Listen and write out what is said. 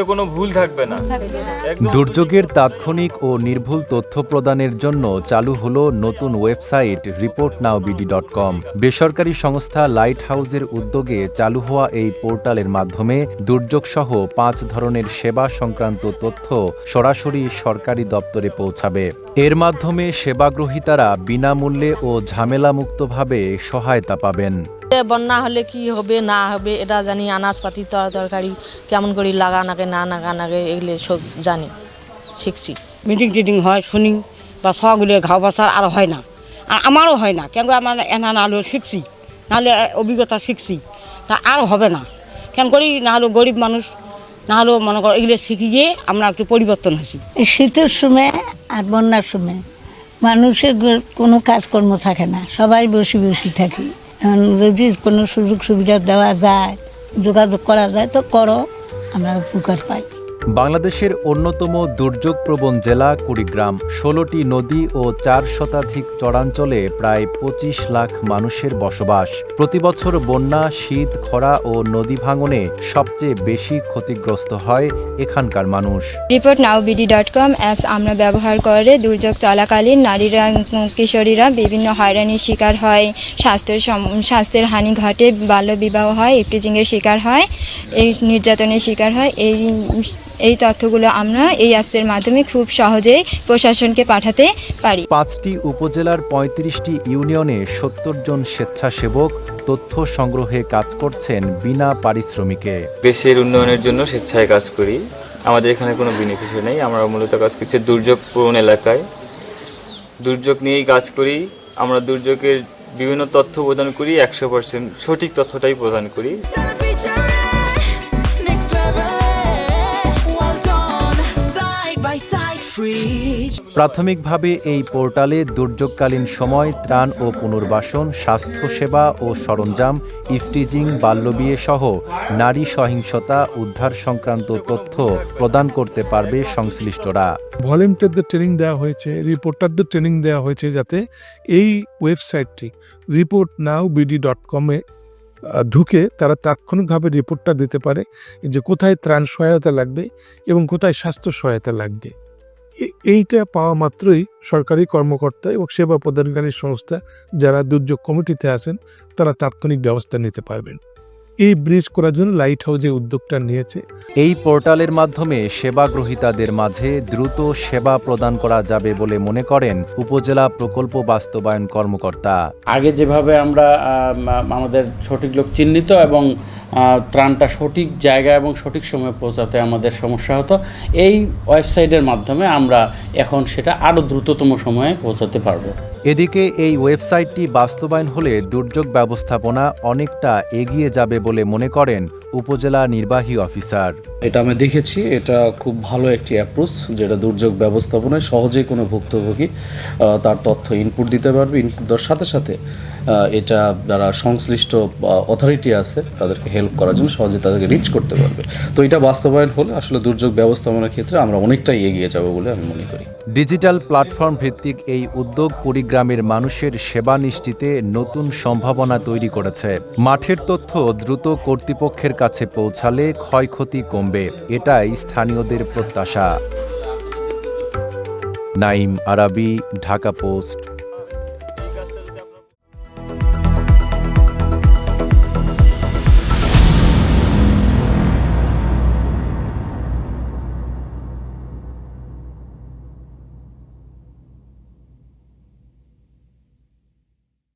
কোনো ভুল থাকবে না। দুর্যোগের তাৎক্ষণিক ও নির্ভুল তথ্য প্রদানের জন্য চালু হলো নতুন website report now BD dot com. বেসরকারি সংস্থা লাইট হাউসের উদ্যোগে চালু হওয়া এই পোর্টালের মাধ্যমে দুর্যোগ সহ পাঁচ ধরনের সেবা সংক্রান্ত তথ্য সরাসরি সরকারি দপ্তরে পৌঁছাবে। এর মাধ্যমে সেবাগ্রহীতারা বিনামূল্যে ও ঝামেলামুক্তভাবে সহায়তা পাবেন। বন্যা হলে কি হবে না হবে এটা জানি আনাজপাতি তর- তরকারি কেমন করে লাগা নাগে না লাগা নাগে এগুলো সব জানি শিখছি। মিটিং টিটিং হয় শুনি বা সবগুলো ঘাও বাসার আর হয় না। আর আমারও হয় না কেন আমার এনা না হলেও শিখছি নাহলে অভিজ্ঞতা শিখছি তা আর হবে না। কেন করি না হলেও গরিব মানুষ না হলেও মনে করো এগুলো শিখি গিয়ে আমরা একটু পরিবর্তন হয়েছি। এই শীতের সময় আর বন্যার সময় মানুষের কোনো কাজকর্ম থাকে না সবাই বসে বসে থাকি। এখন যদি কোনো সুযোগ সুবিধা দেওয়া যায়, যোগাযোগ করা যায়, তো করো, আমরা উপকার পাই। বাংলাদেশের অন্যতম দুর্যোগপ্রবণ জেলা কুড়িগ্রাম। ষোলোটি নদী ও চার শতাধিক চরাঞ্চলে প্রায় পঁচিশ লাখ মানুষের বসবাস। প্রতিবছর বন্যা, শীত, খরা ও নদী ভাঙনে সবচেয়ে বেশি ক্ষতিগ্রস্ত হয় এখানকার মানুষ। Report now BD dot com apps আমরা ব্যবহার করে দুর্যোগ চলাকালীন নারীরা কিশোরীরা বিভিন্ন হয়রানির শিকার হয়, স্বাস্থ্যের স্বাস্থ্যের হানি ঘটে, বাল্যবিবাহ হয়, ইফটিজিংয়ের শিকার হয়, এই নির্যাতনের শিকার হয়, এই এই তথ্যগুলো আমরা এই অ্যাপসের মাধ্যমে খুব সহজেই প্রশাসনকে পাঠাতে পারি। পাঁচটি উপজেলার পঁয়ত্রিশটি ইউনিয়নে সত্তর জন স্বেচ্ছাসেবক তথ্য সংগ্রহে কাজ করছেন বিনা পারিশ্রমিকে। দেশের উন্নয়নের জন্য স্বেচ্ছায় কাজ করি। আমাদের এখানে কোনো বেনিফিশিয়ারি নেই। আমরা মূলত কাজ করছি দুর্যোগ প্রবণ এলাকায়। দুর্যোগ নিয়েই কাজ করি। আমরা দুর্যোগের বিভিন্ন তথ্য প্রদান করি একশো পার্সেন্ট সঠিক তথ্যটাই প্রদান করি। প্রাথমিকভাবে এই পোর্টালে দুর্যোগকালীন সময় ত্রাণ ও পুনর্বাসন, স্বাস্থ্যসেবা ও সরঞ্জাম, ইফটিজিং, বাল্যবিয়ে সহ নারী সহিংসতা, উদ্ধার সংক্রান্ত তথ্য প্রদান করতে পারবে সংশ্লিষ্টরা। ভলেন্টিয়ারদের ট্রেনিং দেওয়া হয়েছে, রিপোর্টারদের ট্রেনিং দেওয়া হয়েছে যাতে এই ওয়েবসাইটটি রিপোর্ট নাও বিডি ডট কমে ঢুকে তারা তাৎক্ষণিকভাবে রিপোর্টটা দিতে পারে যে কোথায় ত্রাণ সহায়তা লাগবে এবং কোথায় স্বাস্থ্য সহায়তা লাগবে। এইটা পাওয়া মাত্রই সরকারি কর্মকর্তা এবং সেবা প্রদানকারী সংস্থা যারা দুর্যোগ কমিটিতে আছেন, তারা তাৎক্ষণিক ব্যবস্থা নিতে পারবেন। এই ব্রিজ করার জন্য লাইট হাউজে উদ্যোগটা নিয়েছে। এই পোর্টালের মাধ্যমে সেবাগ্রহীতাদের মাঝে দ্রুত সেবা প্রদান করা যাবে বলে মনে করেন উপজেলা প্রকল্প বাস্তবায়ন কর্মকর্তা। আগে যেভাবে আমরা আমাদের সঠিক লোক চিহ্নিত এবং ত্রাণটা সঠিক জায়গা এবং সঠিক সময়ে পৌঁছাতে আমাদের সমস্যা হতো এই ওয়েবসাইটের মাধ্যমে আমরা এখন সেটা আরও দ্রুততম সময়ে পৌঁছাতে পারব। এদিকে এই ওয়েবসাইটটি বাস্তবায়ন হলে দুর্যোগ ব্যবস্থাপনা অনেকটা এগিয়ে যাবে বলে মনে করেন উপজেলা নির্বাহী অফিসার। এটা আমি দেখেছি, এটা খুব ভালো একটি অ্যাপ্রোচ যেটা দুর্যোগ ব্যবস্থাপনায় সহজেই কোনো ভুক্তভোগী তার তথ্য ইনপুট দিতে পারবে ইনপুট দেওয়ার সাথে সাথে এটা যারা সংশ্লিষ্ট অথরিটি আছে, তাদেরকে হেল্প করার জন্য সহজে তাদেরকে রিচ করতে পারবে। তো এটা বাস্তবায়ন হলে আসলে দুর্যোগ ব্যবস্থাপনার ক্ষেত্রে আমরা অনেকটাই এগিয়ে যাব বলে আমি মনে করি। ডিজিটাল প্ল্যাটফর্ম ভিত্তিক এই উদ্যোগ কুড়িগ্রামের মানুষের সেবা নিশ্চিতে নতুন সম্ভাবনা তৈরি করেছে। মাঠের তথ্য দ্রুত কর্তৃপক্ষের কাছে পৌঁছালে ক্ষয়ক্ষতি কমবে, এটাই স্থানীয়দের প্রত্যাশা। নাইম আরাবি, ঢাকা পোস্ট।